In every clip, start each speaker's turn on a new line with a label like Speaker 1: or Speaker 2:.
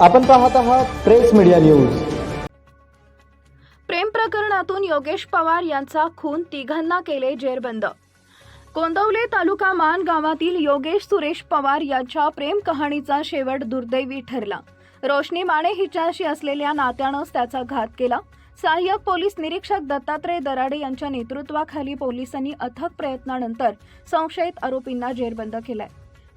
Speaker 1: आपण पाहत आहात प्रेस मीडिया न्यूज.
Speaker 2: प्रेम प्रकरणातून योगेश पवार यांचा खून तिघांना केले जेरबंद. गोंदवले तालुका मान गावातील योगेश सुरेश पवार यांच्या प्रेम कहाणीचा शेवट दुर्दैवी ठरला. रोशनी माने हिच्याशी असलेल्या नात्यानंच त्याचा घात केला. सहाय्यक पोलीस निरीक्षक दत्तात्रय दराडे यांच्या नेतृत्वाखाली पोलिसांनी अथक प्रयत्नानंतर संशयित आरोपींना जेरबंद केलाय.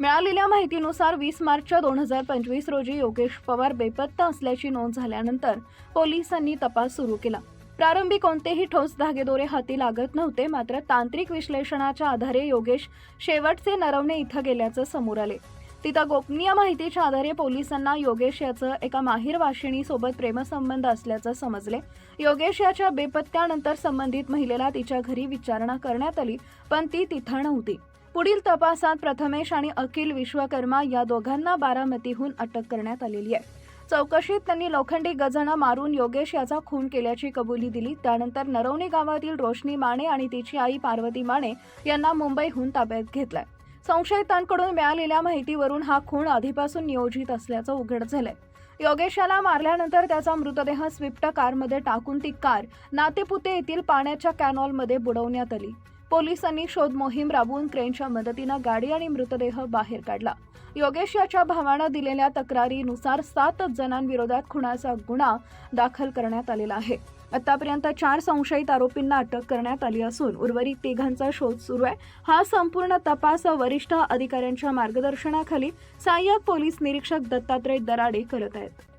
Speaker 2: मिळालेल्या माहितीनुसार वीस मार्च दोन हजार पंचवीस रोजी योगेश पवार बेपत्ता असल्याची नोंद झाल्यानंतर पोलिसांनी तपास सुरू केला. प्रारंभी कोणतेही ठोस धागेदोरे हाती लागत नव्हते मात्र तांत्रिक विश्लेषणाच्या आधारे योगेश शेवटचे नरवणे इथं गेल्याचं समोर आले. तिथं गोपनीय माहितीच्या आधारे पोलिसांना योगेश याचं एका माहीर वाशिणीसोबत प्रेमसंबंध असल्याचं समजले. योगेश याच्या बेपत्त्यानंतर संबंधित महिलेला तिच्या घरी विचारणा करण्यात आली पण ती तिथं नव्हती. पुढील तपासात प्रथमेश आणि अखिल विश्वकर्मा या दोघांना बारामतीहून अटक करण्यात आलेली आहे. चौकशीत त्यांनी लोखंडी गजानं मारून योगेश याचा खून केल्याची कबुली दिली. त्यानंतर नरवणे गावातील रोशनी माने आणि तिची आई पार्वती माने यांना मुंबईहून ताब्यात घेतलाय. संशयितांकडून मिळालेल्या माहितीवरून हा खून आधीपासून नियोजित असल्याचं उघड झालंय. योगेश याला मारल्यानंतर त्याचा मृतदेह स्विफ्ट कारमध्ये टाकून ती कार नातेपुते येथील पाण्याच्या कॅनॉलमध्ये बुडवण्यात आली. पोलिसांनी शोध मोहीम राबवून क्रेनच्या मदतीनं गाडी आणि मृतदेह बाहेर काढला. योगेश याच्या भावानं दिलेल्या तक्रारीनुसार सात जणांविरोधात खुनाचा गुन्हा दाखल करण्यात आलेला आहे. आतापर्यंत चार संशयित आरोपींना अटक करण्यात आली असून उर्वरित तिघांचा शोध सुरू आहे. हा संपूर्ण तपास वरिष्ठ अधिकाऱ्यांच्या मार्गदर्शनाखाली सहाय्यक पोलीस निरीक्षक दत्तात्रय दराडे करत आहेत.